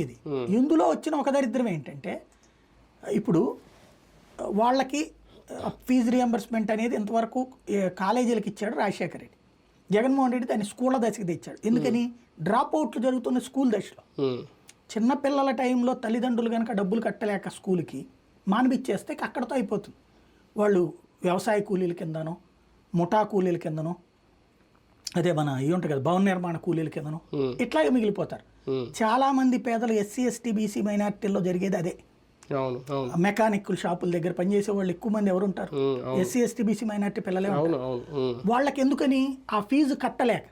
ఇది ఇందులో వచ్చిన ఒక దరిద్రం ఏంటంటే ఇప్పుడు వాళ్ళకి ఫీజు రియంబర్స్మెంట్ అనేది ఇంతవరకు కాలేజీలకు ఇచ్చాడు రాజశేఖర రెడ్డి. జగన్మోహన్ రెడ్డి దాన్ని స్కూళ్ళ దశకి తెచ్చాడు. ఎందుకని? డ్రాప్ అవుట్లు జరుగుతున్న స్కూల్ దశలో. ఉమ్, చిన్న పిల్లల టైంలో తల్లిదండ్రులు కనుక డబ్బులు కట్టలేక స్కూల్కి మానిపించేస్తే ఇక అక్కడతో అయిపోతుంది. వాళ్ళు వ్యవసాయ కూలీల కిందనో ముఠా కూలీల కిందనో అదే మన ఇవి ఉంటాయి కదా భవన నిర్మాణ కూలీల కిందనో. ఇట్లాగే మిగిలిపోతారు. చాలా మంది పేదలు ఎస్సీ ఎస్టీ బీసీ మైనార్టీల్లో జరిగేది అదే. అవును అవును. మెకానిక్ షాపుల దగ్గర పనిచేసే వాళ్ళు ఎక్కువ మంది ఎవరు ఉంటారు? ఎస్సీ ఎస్టీ బీసీ మైనార్టీ పిల్లలే వాళ్ళకి ఎందుకని ఆ ఫీజు కట్టలేక?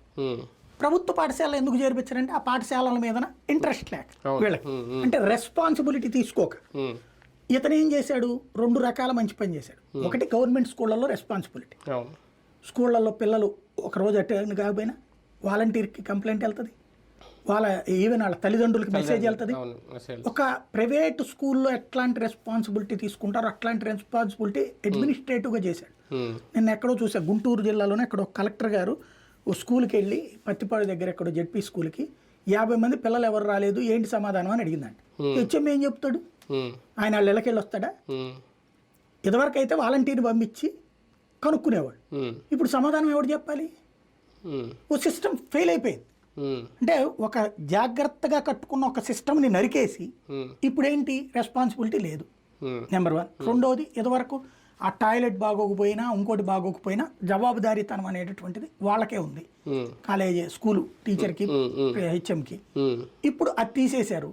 ప్రభుత్వ పాఠశాల ఎందుకు చేర్పించారంటే ఆ పాఠశాలల మీద ఇంట్రెస్ట్ లేక. వీళ్ళకి. అంటే రెస్పాన్సిబిలిటీ తీసుకోక. ఇతను ఏం చేశాడు? రెండు రకాల మంచి పని చేశాడు. ఒకటి గవర్నమెంట్ స్కూళ్ళల్లో రెస్పాన్సిబిలిటీ. స్కూళ్ళల్లో పిల్లలు ఒక రోజు అటెండ్ కాకపోయినా వాలంటీర్కి కంప్లైంట్ వెళ్తుంది వాళ్ళ ఈవెన్ వాళ్ళ తల్లిదండ్రులకి మెసేజ్ వెళ్తుంది ఒక ప్రైవేట్ స్కూల్లో ఎట్లాంటి రెస్పాన్సిబిలిటీ తీసుకుంటారో అట్లాంటి రెస్పాన్సిబిలిటీ అడ్మినిస్ట్రేటివ్గా చేశాడు. నిన్న ఎక్కడో చూసా గుంటూరు జిల్లాలోనే అక్కడ ఒక కలెక్టర్ గారు ఓ స్కూల్కి వెళ్ళి పత్తిపాడు దగ్గర ఎక్కడో జెడ్పీ స్కూల్కి యాభై మంది పిల్లలు ఎవరు రాలేదు ఏంటి సమాధానం అని అడిగిందంట. హెచ్ఎం ఏం చెప్తాడు? ఆయన వాళ్ళ ఇళ్ళకెళ్ళి వస్తాడా? ఇదివరకు అయితే వాలంటీర్ని పంపించి కనుక్కునేవాడు. ఇప్పుడు సమాధానం ఎవడు చెప్పాలి? ఓ సిస్టమ్ ఫెయిల్ అయిపోయింది. అంటే ఒక జాగ్రత్తగా కట్టుకున్న ఒక సిస్టమ్ని నరికేసి ఇప్పుడేంటి? రెస్పాన్సిబిలిటీ లేదు. Number one. రెండోది ఇదివరకు ఆ టాయిలెట్ బాగోకపోయినా ఇంకోటి బాగోకపోయినా జవాబుదారీతనం అనేటటువంటిది వాళ్ళకే ఉంది. కాలేజీ స్కూలు టీచర్కి హెచ్ఎంకి. ఇప్పుడు అది తీసేశారు.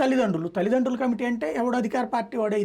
తల్లిదండ్రులు. తల్లిదండ్రుల కమిటీ అంటే ఎవడు అధికార పార్టీ వాడే